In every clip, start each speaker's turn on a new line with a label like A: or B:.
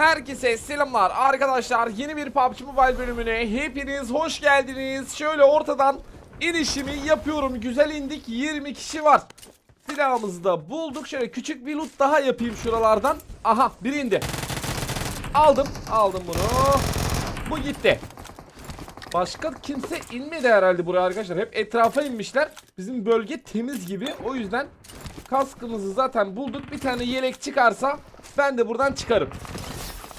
A: Herkese selamlar. Arkadaşlar yeni bir PUBG Mobile bölümüne hepiniz hoş geldiniz. Şöyle ortadan inişimi yapıyorum. Güzel indik 20 kişi var. Silahımızı da bulduk. Şöyle küçük bir loot daha yapayım şuralardan. Aha biri indi. Aldım aldım bunu. Bu gitti. Başka kimse inmedi herhalde buraya arkadaşlar. Hep etrafa inmişler. Bizim bölge temiz gibi. O yüzden Kaskımızı zaten bulduk. Bir tane yelek çıkarsa ben de buradan çıkarım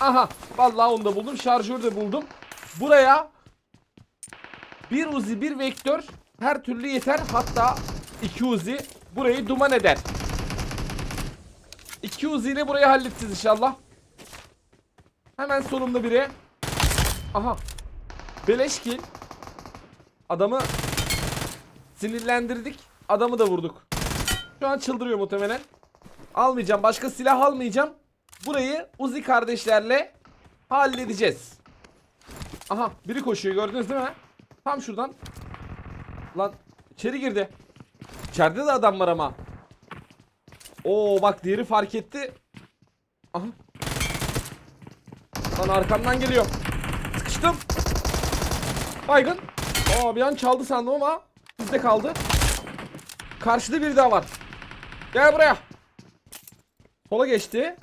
A: Aha vallahi onu da buldum şarjör de buldum. Buraya Bir uzi bir vektör Her türlü yeter. Hatta iki uzi Burayı duman eder. İki uzi ile burayı halledeceğiz inşallah. Hemen solumda biri. Aha Beleş kill Adamı Sinirlendirdik Adamı da vurduk. Şu an çıldırıyor muhtemelen. Almayacağım başka silah almayacağım Burayı Uzi kardeşlerle halledeceğiz. Aha biri koşuyor gördünüz değil mi? Tam şuradan. Lan içeri girdi. İçeride de adam var ama. Oo bak diğeri fark etti. Aha. Lan arkamdan geliyor. Sıkıştım. Baygın. Aa bir an çaldı sandım ama bizde kaldı. Karşıda biri daha var. Gel buraya. Sola geçti.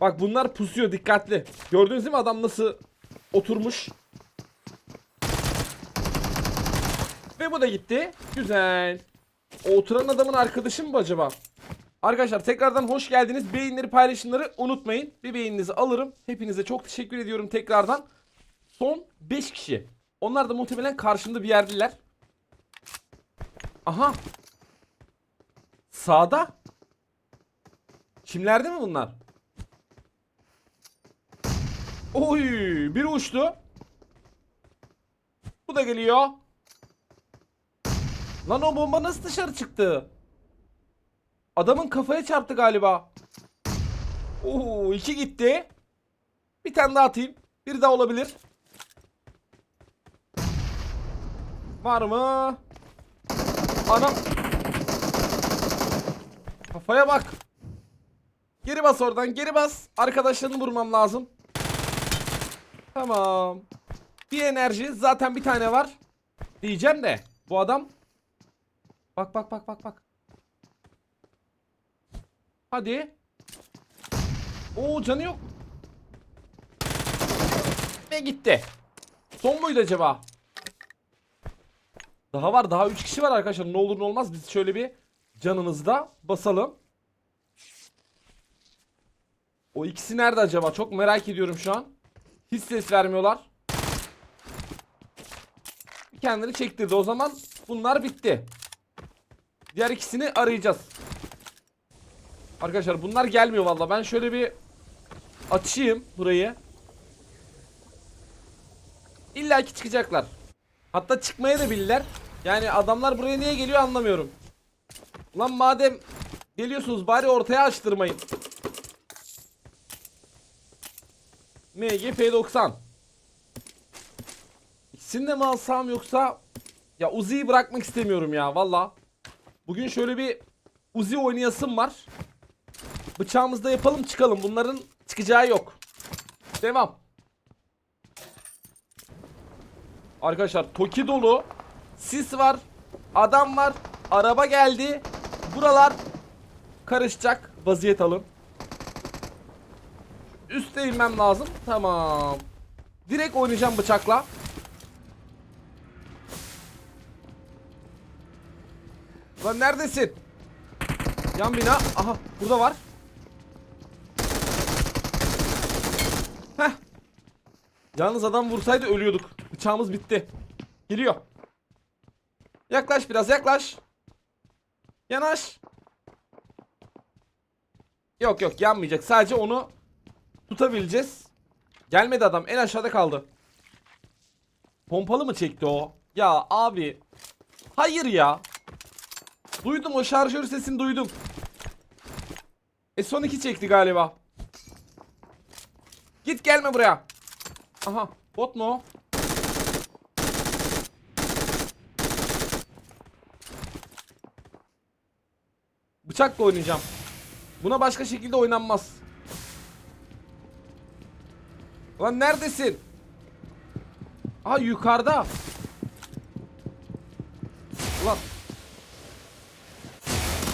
A: Bak bunlar pusuyor dikkatli. Gördünüz değil mi adam nasıl oturmuş? Ve bu da gitti. Güzel. O oturan adamın arkadaşı mı bu acaba? Arkadaşlar tekrardan hoş geldiniz. Beğenileri paylaşımları unutmayın. Bir beğeninizi alırım. Hepinize çok teşekkür ediyorum tekrardan. Son 5 kişi. Onlar da muhtemelen karşımda bir yerdiler. Aha. Sağda. Kimlerde mi bunlar? Oy, biri uçtu. Bu da geliyor. Lan o bomba nasıl dışarı çıktı? Adamın kafaya çarptı galiba. Oo, iki gitti. Bir tane daha atayım. Bir daha olabilir. Var mı? Anam. Kafaya bak. Geri bas oradan, geri bas. Arkadaşlarını vurmam lazım. Tamam. Bir enerji zaten bir tane var. Diyeceğim de bu adam Bak bak bak bak bak. Hadi. Oo canı yok. Ve gitti. Son muydu acaba? Daha var daha 3 kişi var arkadaşlar. Ne olur ne olmaz biz şöyle bir canımızı da basalım. O ikisi nerede acaba? Çok merak ediyorum şu an. Hiç ses vermiyorlar. Kendini çektirdi. O zaman bunlar bitti. Diğer ikisini arayacağız. Arkadaşlar bunlar gelmiyor valla. Ben şöyle bir açayım burayı. İlla ki çıkacaklar. Hatta çıkmaya da bilirler. Yani adamlar buraya niye geliyor anlamıyorum. Lan madem geliyorsunuz bari ortaya açtırmayın. MG P90. İkisini de mi alsam yoksa ya Uzi'yi bırakmak istemiyorum ya valla. Bugün şöyle bir Uzi oynayasım var. Bıçağımızda yapalım çıkalım. Bunların çıkacağı yok. Devam. Arkadaşlar Toki dolu. Sis var. Adam var. Araba geldi. Buralar karışacak. Vaziyet alın. Üste inmem lazım. Tamam. Direkt oynayacağım bıçakla. Lan neredesin? Yan bina. Aha burada var. Heh. Yalnız adam vursaydı ölüyorduk. Bıçağımız bitti. Geliyor. Yaklaş biraz yaklaş. Yanaş. Yok yok yanmayacak. Sadece onu tutabileceğiz. Gelmedi adam. En aşağıda kaldı. Pompalı mı çekti o? Ya abi. Hayır ya. Duydum o şarjör sesini duydum. E son iki çekti galiba. Git gelme buraya. Aha bot mu o? Bıçakla oynayacağım. Buna başka şekilde oynanmaz. Lan neredesin? Aha yukarıda. Ulan.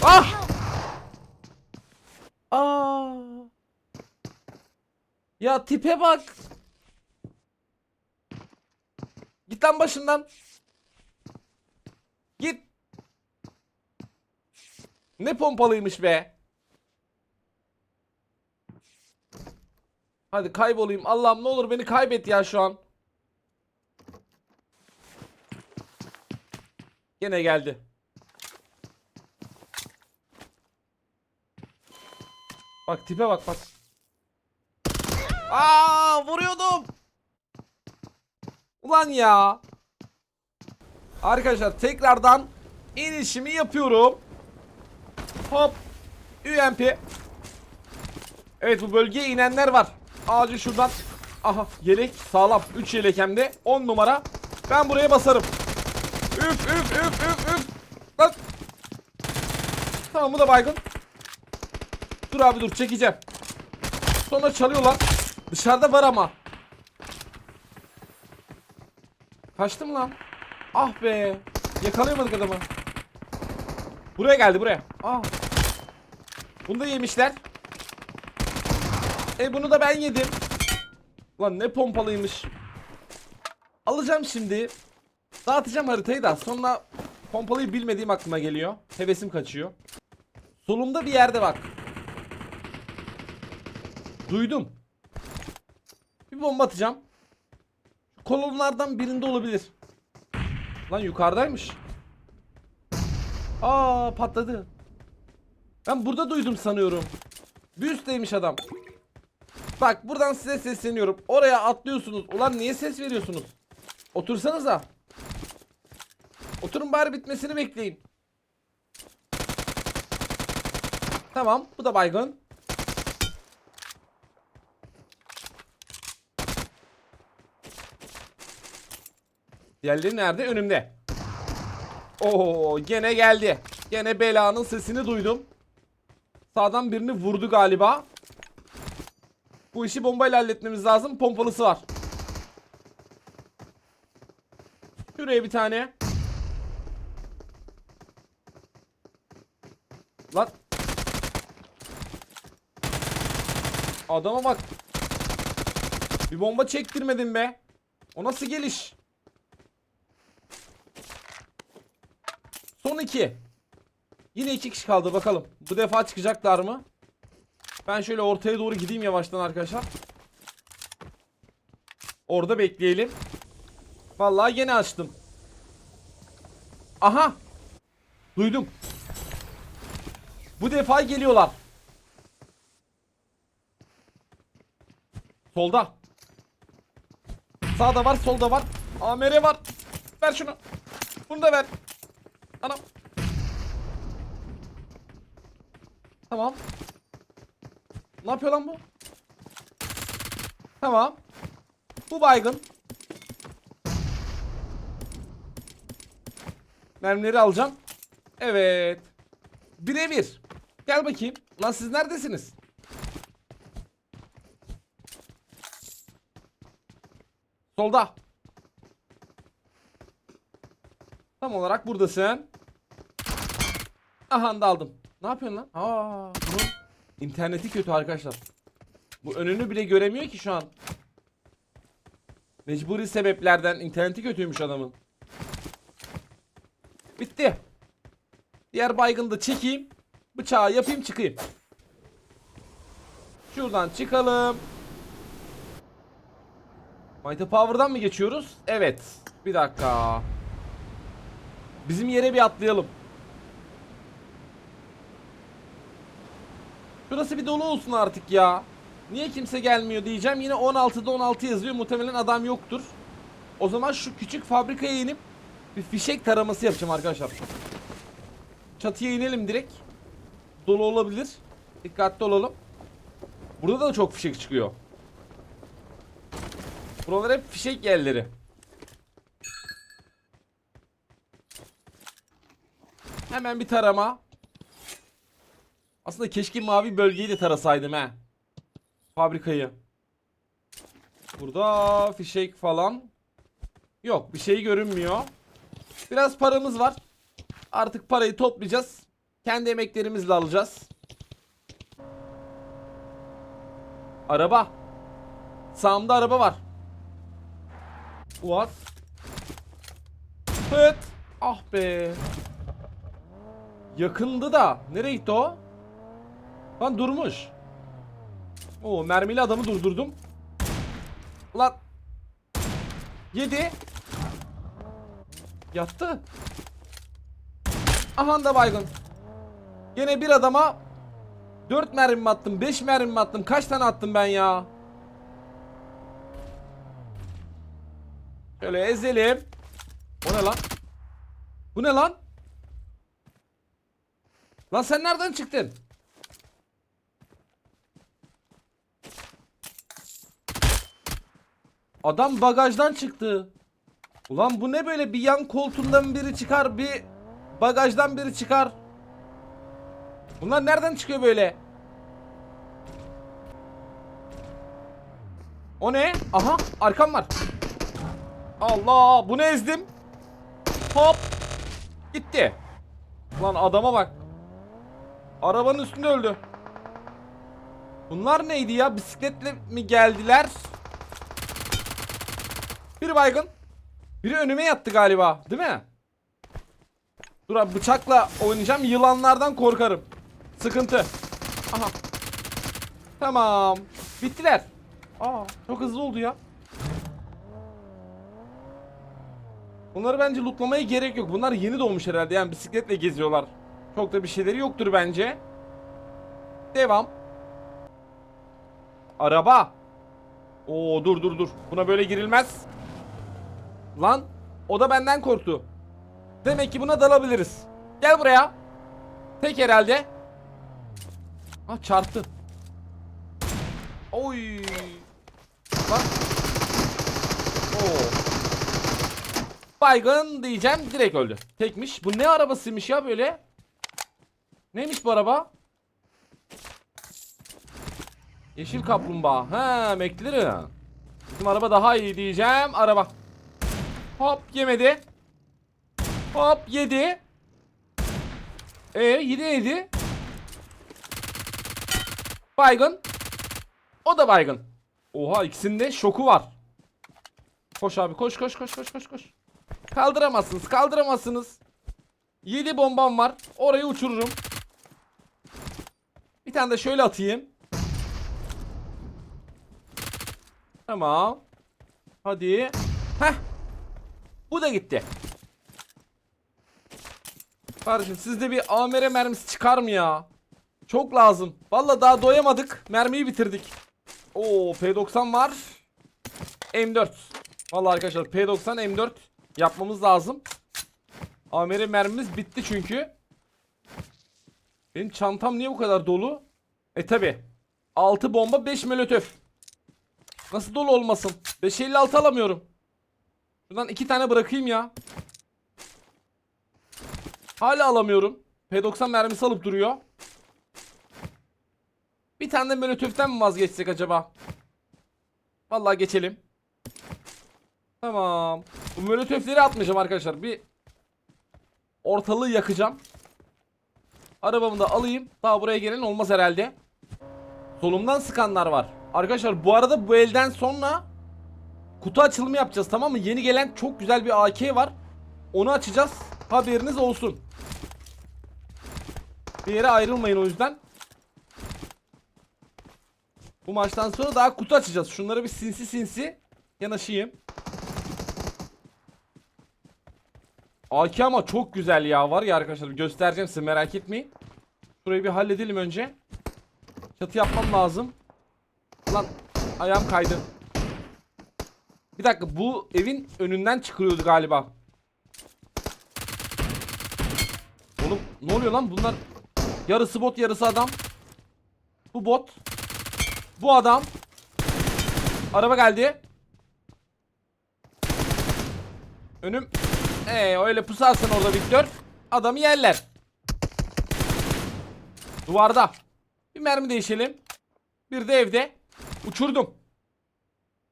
A: Ah! Aa! Ya tipe bak. Git lan başımdan. Git. Ne pompalıymış be. Hadi kaybolayım. Allah'ım ne olur beni kaybet ya şu an. Gene geldi. Bak tipe bak bak. Aa vuruyordum. Ulan ya. Arkadaşlar tekrardan inişimi yapıyorum. Hop. UMP. Evet bu bölgeye inenler var. Acil şuradan. Aha yelek sağlam. 3 yelek hem de 10 numara. Ben buraya basarım. Üf üf üf üf üf. Lan. Tamam bu da baygın. Dur abi dur çekeceğim. Sonra çalıyorlar. Dışarıda var ama. Kaçtım lan. Ah be. Yakalayamadık adamı. Buraya geldi buraya. Aa. Bunu da yemişler. E bunu da ben yedim. Lan ne pompalıymış. Alacağım şimdi. Dağıtacağım haritayı da sonra pompalıyı bilmediğim aklıma geliyor. Hevesim kaçıyor. Solumda bir yerde bak. Duydum. Bir bomba atacağım. Kolonlardan birinde olabilir. Lan yukarıdaymış. Aa patladı. Ben burada duydum sanıyorum. Bir üstteymiş adam. Bak buradan size sesleniyorum. Oraya atlıyorsunuz. Ulan niye ses veriyorsunuz? Otursanıza. Oturun bari bitmesini bekleyin. Tamam bu da baygın. Diğerleri nerede? Önümde. Oo gene geldi. Gene belanın sesini duydum. Sağdan birini vurdu galiba. Bu işi bombayla halletmemiz lazım. Pompalısı var. Şuraya bir tane. Lan. Adama bak. Bir bomba çektirmedin be. O nasıl geliş? Son iki. Yine iki kişi kaldı bakalım. Bu defa çıkacaklar mı? Ben şöyle ortaya doğru gideyim yavaştan arkadaşlar. Orada bekleyelim. Vallahi yine açtım. Aha. Duydum. Bu defa geliyorlar. Solda. Sağda var, solda var. AMR var. Ver şunu. Bunu da ver. Anam. Tamam. Ne yapıyor lan bu? Tamam. Bu baygın. Mermileri alacağım. Evet. Birebir. Gel bakayım. Lan siz neredesiniz? Solda. Tam olarak buradasın. Aha da aldım. Ne yapıyorsun lan? Aa, bunun interneti kötü arkadaşlar. Bu önünü bile göremiyor ki şu an. Mecburi sebeplerden interneti kötüymüş adamın. Bitti. Diğer baygını da çekeyim. Bıçağı yapayım çıkayım. Şuradan çıkalım. Mighty Power'dan mı geçiyoruz? Evet. Bir dakika. Bizim yere bir atlayalım. Şurası bir dolu olsun artık ya. Niye kimse gelmiyor diyeceğim. Yine 16'da 16 yazıyor. Muhtemelen adam yoktur. O zaman şu küçük fabrikaya inip bir fişek taraması yapacağım arkadaşlar. Çatıya inelim direkt. Dolu olabilir. Dikkatli olalım. Burada da çok fişek çıkıyor. Buralar hep fişek yerleri. Hemen bir tarama. Aslında keşke mavi bölgeyi de tarasaydım he. Fabrikayı. Burada fişek falan. Yok bir şey görünmüyor. Biraz paramız var. Artık parayı toplayacağız. Kendi emeklerimizle alacağız. Araba. Sağımda araba var. What? Pıt. Ah be. Yakındı da. Nereye gitti o? Lan durmuş. Oo mermili adamı durdurdum. Lan. Yedi. Yattı. Aha da baygın. Gene bir adama 4 mermi mi attım? 5 mermi mi attım? Kaç tane attım ben ya? Şöyle ezelim. O ne lan? Bu ne lan? Lan sen nereden çıktın? Adam bagajdan çıktı. Ulan bu ne böyle bir yan koltuğundan biri çıkar bir bagajdan biri çıkar. Bunlar nereden çıkıyor böyle? O ne? Aha arkam var. Allah bunu ezdim. Hop. Gitti. Lan adama bak. Arabanın üstünde öldü. Bunlar neydi ya? Bisikletle mi geldiler? Biri baygın. Biri önüme yattı galiba. Değil mi? Dur abi bıçakla oynayacağım. Yılanlardan korkarım. Sıkıntı. Aha. Tamam. Bittiler. Aa çok hızlı oldu ya. Bunları bence lootlamaya gerek yok. Bunlar yeni doğmuş herhalde. Yani bisikletle geziyorlar. Çok da bir şeyleri yoktur bence. Devam. Araba. Oo dur dur dur. Buna böyle girilmez. Lan o da benden korktu. Demek ki buna dalabiliriz. Gel buraya. Tek herhalde. Ah çarptı. Oy. Bak. Oo. Baygın diyeceğim direkt öldü. Tekmiş. Bu ne arabasıymış ya böyle? Neymiş bu araba? Yeşil kaplumbağa. Ha, McLaren. Bizim araba daha iyi diyeceğim. Araba. Hop yemedi. Hop yedi. E yedi yedi. Baygın. O da baygın. Oha ikisinde şoku var. Koş abi koş koş koş koş koş koş. Kaldıramazsınız kaldıramazsınız. 7 bombam var. Orayı uçururum. Bir tane de şöyle atayım. Tamam. Hadi. Heh. Bu da gitti. Kardeşim sizde bir AMR mermisi çıkar mı ya? Çok lazım. Vallahi daha doyamadık. Mermiyi bitirdik. Oo P90 var. M4. Vallahi arkadaşlar P90 M4 yapmamız lazım. AMR mermimiz bitti çünkü. Benim çantam niye bu kadar dolu? E tabi. 6 bomba 5 molotof. Nasıl dolu olmasın? 556 alamıyorum. Şuradan 2 tane bırakayım ya. Hala alamıyorum. P90 mermisi alıp duruyor. Bir tane de molotöften mi vazgeçsek acaba? Vallahi geçelim. Tamam. Bu molotöfleri atmayacağım arkadaşlar. Bir ortalığı yakacağım. Arabamı da alayım. Daha buraya gelen olmaz herhalde. Solumdan sıkanlar var. Arkadaşlar bu arada bu elden sonra kutu açılımı yapacağız tamam mı? Yeni gelen çok güzel bir AK var. Onu açacağız. Haberiniz olsun. Bir yere ayrılmayın o yüzden. Bu maçtan sonra daha kutu açacağız. Şunları bir sinsi sinsi yanaşayım. AK ama çok güzel ya var ya arkadaşlar göstereceğim size merak etmeyin. Şurayı bir halledelim önce. Çatı yapmam lazım. Lan ayağım kaydı. Bir dakika bu evin önünden çıkıyordu galiba. Oğlum ne oluyor lan bunlar? Yarısı bot yarısı adam. Bu bot. Bu adam. Araba geldi. Önüm. Ee öyle pusarsın orada Victor. Adamı yerler. Duvarda. Bir mermi değişelim. Bir de evde. Uçurdum.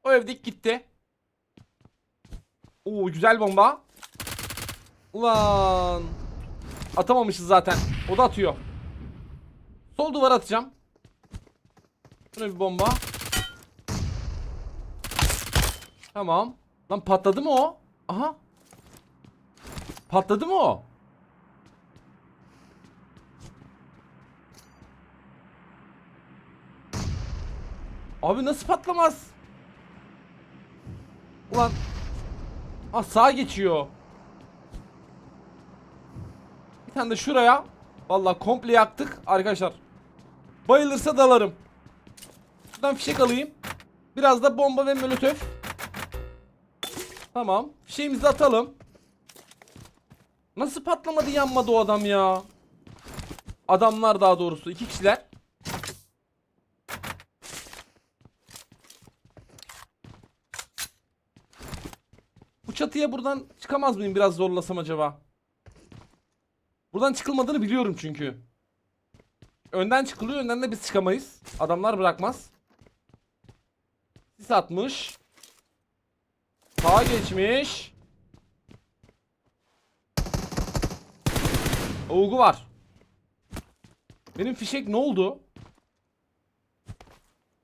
A: O evdeki gitti. Oo güzel bomba. Ulan. Atamamışız zaten. O da atıyor. Sol duvara atacağım. Şuna bir bomba. Tamam. Lan patladı mı o? Aha. Patladı mı o? Abi nasıl patlamaz? Ulan. Ah sağa geçiyor. Bir tane de şuraya. Vallahi komple yaktık arkadaşlar. Bayılırsa dalarım. Şuradan fişek alayım. Biraz da bomba ve molotof. Tamam. Fişeğimizi atalım. Nasıl patlamadı yanmadı o adam ya? Adamlar daha doğrusu iki kişiler. Bu çatıya buradan çıkamaz mıyım biraz zorlasam acaba? Buradan çıkılmadığını biliyorum çünkü. Önden çıkılıyor, önden de biz çıkamayız. Adamlar bırakmaz. Sis atmış. Sağa geçmiş. Olgu var. Benim fişek ne oldu?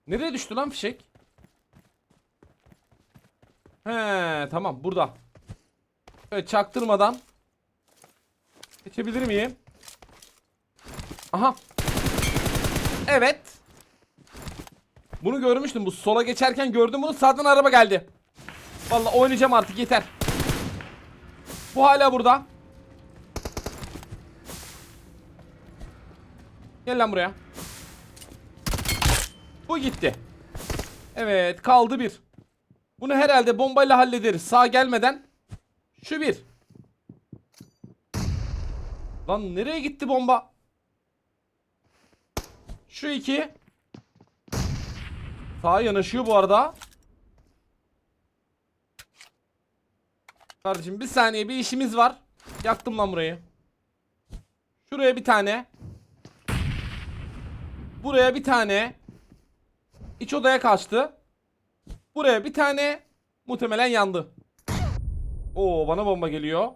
A: Nereye düştü lan fişek? He tamam burada. Evet çaktırmadan. Geçebilir miyim? Aha. Evet. Bunu görmüştüm. Bu sola geçerken gördüm bunu. Sağdan araba geldi. Vallahi oynayacağım artık yeter. Bu hala burada. Gel lan buraya. Bu gitti. Evet kaldı bir. Bunu herhalde bombayla hallederiz. Sağ gelmeden. Şu bir. Lan nereye gitti bomba? Şu iki. Sağa yanaşıyor bu arada. Kardeşim bir saniye bir işimiz var. Yaktım lan burayı. Şuraya bir tane. Buraya bir tane. İç odaya kaçtı. Buraya bir tane. Muhtemelen yandı. Oo bana bomba geliyor.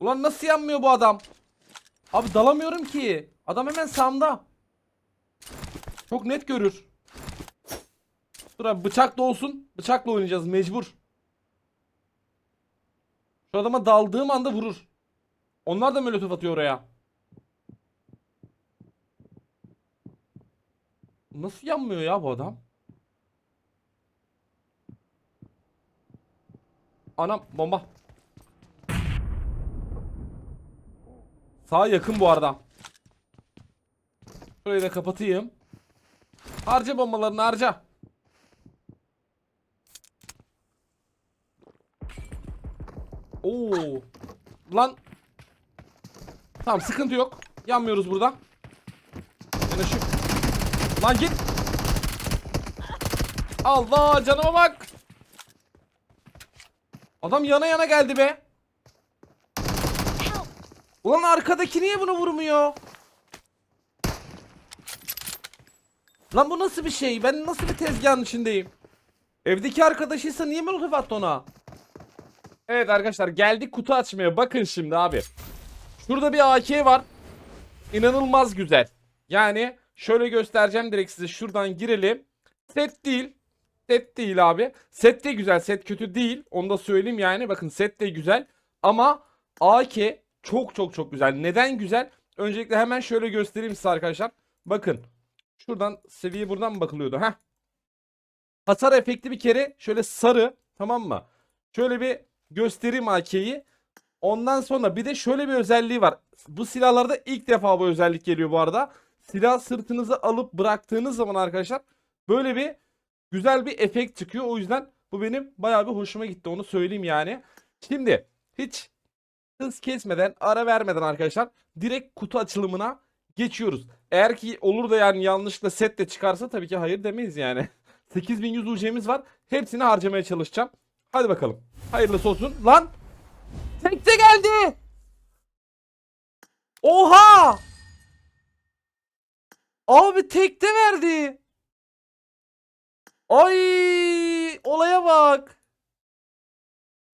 A: Ulan nasıl yanmıyor bu adam? Abi dalamıyorum ki. Adam hemen sağımda. Çok net görür. Dur abi bıçak da olsun. Bıçakla oynayacağız mecbur. Şu adama daldığım anda vurur. Onlar da molotof atıyor oraya. Nasıl yanmıyor ya bu adam? Anam bomba. Sağa yakın bu arada. Şurayı da kapatayım. Harca bombalarını harca. Oo. Lan. Tamam sıkıntı yok. Yanmıyoruz burada. Yanaşık. Lan git. Allah canıma bak. Adam yana yana geldi be. Ulan arkadaki niye bunu vurmuyor? Lan bu nasıl bir şey? Ben nasıl bir tezgahın içindeyim? Evdeki arkadaşıysa niye molotof attı ona? Evet arkadaşlar geldik kutu açmaya. Bakın şimdi abi. Şurada bir AK var. İnanılmaz güzel. Yani şöyle göstereceğim direkt size. Şuradan girelim. Set değil. Set değil abi. Set de güzel. Set kötü değil. Onu da söyleyeyim yani. Bakın set de güzel. Ama AK çok çok çok güzel. Neden güzel? Öncelikle hemen şöyle göstereyim size arkadaşlar. Bakın. Şuradan seviye buradan mı bakılıyordu? Heh. Hasar efekti bir kere şöyle sarı. Tamam mı? Şöyle bir göstereyim AK'yi. Ondan sonra bir de şöyle bir özelliği var. Bu silahlarda ilk defa bu özellik geliyor bu arada. Silah sırtınıza alıp bıraktığınız zaman arkadaşlar böyle bir güzel bir efekt çıkıyor. O yüzden bu benim bayağı bir hoşuma gitti onu söyleyeyim yani. Şimdi hiç hız kesmeden ara vermeden arkadaşlar direkt kutu açılımına geçiyoruz. Eğer ki olur da yani yanlışlıkla set de çıkarsa tabii ki hayır demeyiz yani. 8100 UC'miz var. Hepsini harcamaya çalışacağım. Hadi bakalım. Hayırlısı olsun. Lan! Tekte geldi! Oha! Abi tekte verdi. Ay olaya bak.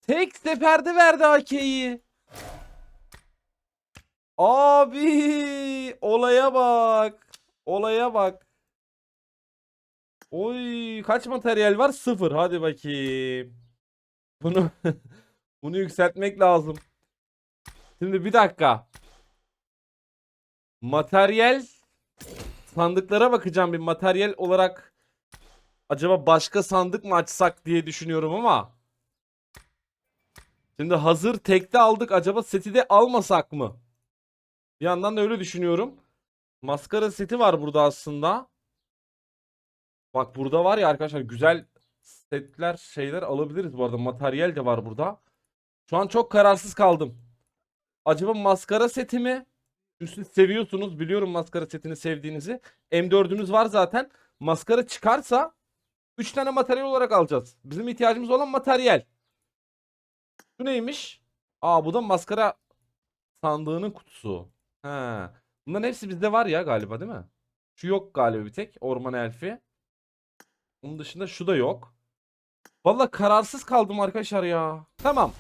A: Tek seferde verdi AK'yi. Abi olaya bak. Olaya bak. Oy kaç materyal var? Sıfır. Hadi bakayım. Bunu bunu yükseltmek lazım. Şimdi bir dakika. Materyal sandıklara bakacağım bir materyal olarak acaba başka sandık mı açsak diye düşünüyorum ama şimdi hazır tekte aldık acaba seti de almasak mı? Bir yandan da öyle düşünüyorum. Maskara seti var burada aslında. Bak burada var ya arkadaşlar güzel setler şeyler alabiliriz bu arada. Materyal de var burada. Şu an çok kararsız kaldım. Acaba maskara seti mi? Siz seviyorsunuz. Biliyorum maskara setini sevdiğinizi. M4'ümüz var zaten. Maskara çıkarsa 3 tane materyal olarak alacağız. Bizim ihtiyacımız olan materyal. Bu neymiş? Aa bu da maskara sandığının kutusu. Ha. Bunların hepsi bizde var ya galiba değil mi? Şu yok galiba bir tek. Orman elfi. Onun dışında şu da yok. Valla kararsız kaldım arkadaşlar ya. Tamam.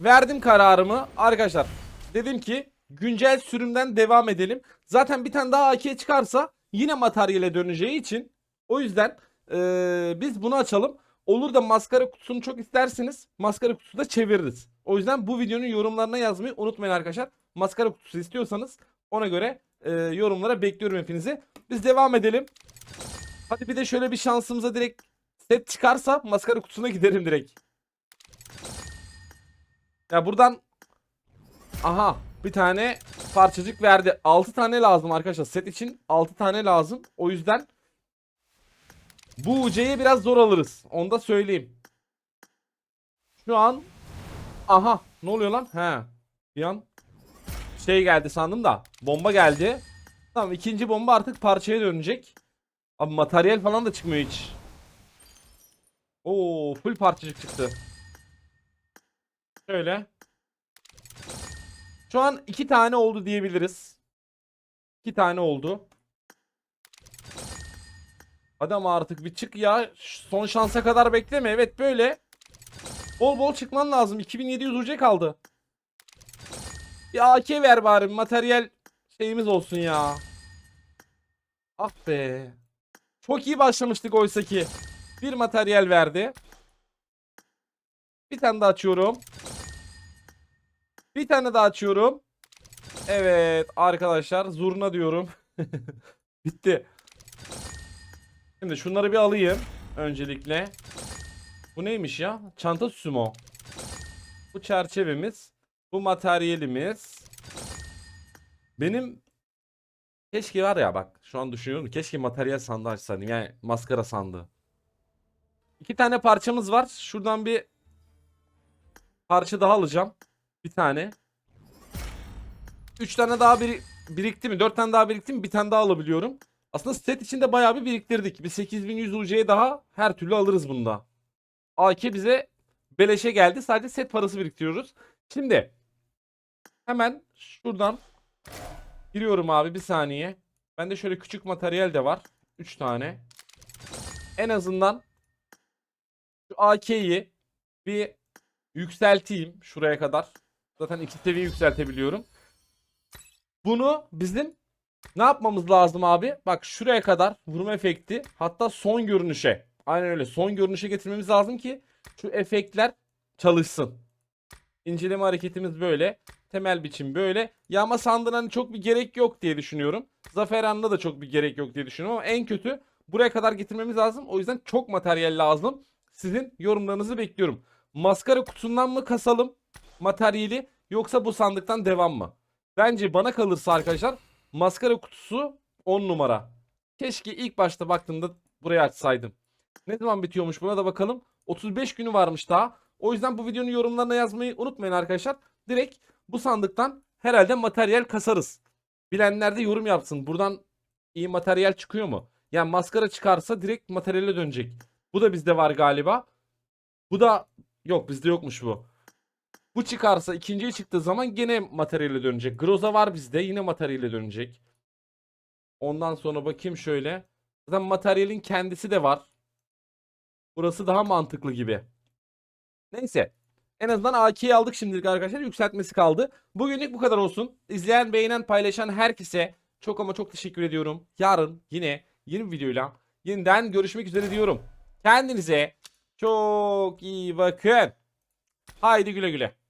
A: Verdim kararımı. Arkadaşlar dedim ki güncel sürümden devam edelim. Zaten bir tane daha AK çıkarsa yine materyale döneceği için o yüzden eee, biz bunu açalım. Olur da maskara kutusunu çok isterseniz maskara kutusu da çeviririz. O yüzden bu videonun yorumlarına yazmayı unutmayın arkadaşlar. Maskara kutusu istiyorsanız ona göre eee, yorumlara bekliyorum hepinizi. Biz devam edelim. Hadi bir de şöyle bir şansımıza direkt set çıkarsa maskara kutusuna giderim direkt. Ya buradan aha bir tane parçacık verdi. 6 tane lazım arkadaşlar. Set için 6 tane lazım. O yüzden bu UC'yi biraz zor alırız. Onu da söyleyeyim. Şu an aha ne oluyor lan? He. Bir an şey geldi sandım da bomba geldi. Tamam ikinci bomba artık parçaya dönecek. Abi materyal falan da çıkmıyor hiç. Oo full parçacık çıktı. Şöyle. Şu an iki tane oldu diyebiliriz. İki tane oldu. Hadi ama artık bir çık ya. Son şansa kadar bekleme. Evet böyle. Bol bol çıkman lazım. 2700 UC kaldı. Bir AK ver bari. Materyal şeyimiz olsun ya. Ah be. Çok iyi başlamıştık oysa ki. Bir materyal verdi. Bir tane daha açıyorum. Bir tane daha açıyorum. Evet arkadaşlar zurna diyorum. Bitti. Şimdi şunları bir alayım öncelikle. Bu neymiş ya? Çanta süsü mü o? Bu çerçevemiz. Bu materyalimiz. Benim keşke var ya bak şu an düşünüyorum. Keşke materyal sandığı açsaydım. Yani maskara sandığı. İki tane parçamız var. Şuradan bir parça daha alacağım. Bir tane. Üç tane daha biri birikti mi? Dört tane daha birikti mi? Bir tane daha alabiliyorum. Aslında set içinde bayağı bir biriktirdik. Bir 8100 UC'ye daha her türlü alırız bunda. AK bize beleşe geldi. Sadece set parası biriktiriyoruz. Şimdi hemen şuradan giriyorum abi bir saniye. Bende şöyle küçük materyal de var. 3 tane. En azından şu AK'yi bir yükselteyim şuraya kadar. Zaten iki seviye yükseltebiliyorum. Bunu bizim ne yapmamız lazım abi? Bak şuraya kadar vurma efekti hatta son görünüşe. Aynen öyle son görünüşe getirmemiz lazım ki şu efektler çalışsın. İnceleme hareketimiz böyle. Temel biçim böyle. Yağma sandığına hani çok bir gerek yok diye düşünüyorum. Zafer An'da da çok bir gerek yok diye düşünüyorum ama en kötü buraya kadar getirmemiz lazım. O yüzden çok materyal lazım. Sizin yorumlarınızı bekliyorum. Maskara kutusundan mı kasalım materyali yoksa bu sandıktan devam mı? Bence bana kalırsa arkadaşlar maskara kutusu 10 numara. Keşke ilk başta baktığımda buraya açsaydım. Ne zaman bitiyormuş buna da bakalım. 35 günü varmış daha. O yüzden bu videonun yorumlarına yazmayı unutmayın arkadaşlar. Direkt bu sandıktan herhalde materyal kasarız. Bilenler de yorum yapsın. Buradan iyi materyal çıkıyor mu? Yani maskara çıkarsa direkt materyale dönecek. Bu da bizde var galiba. Bu da yok bizde yokmuş bu. Bu çıkarsa ikinciye çıktığı zaman gene materyale dönecek. Groza var bizde yine materyale dönecek. Ondan sonra bakayım şöyle. Zaten materyalin kendisi de var. Burası daha mantıklı gibi. Neyse. En azından AK'yi aldık şimdilik arkadaşlar. Yükseltmesi kaldı. Bugünlük bu kadar olsun. İzleyen, beğenen, paylaşan herkese çok ama çok teşekkür ediyorum. Yarın yine yeni bir videoyla yeniden görüşmek üzere diyorum. Kendinize çok iyi bakın. Haydi güle güle.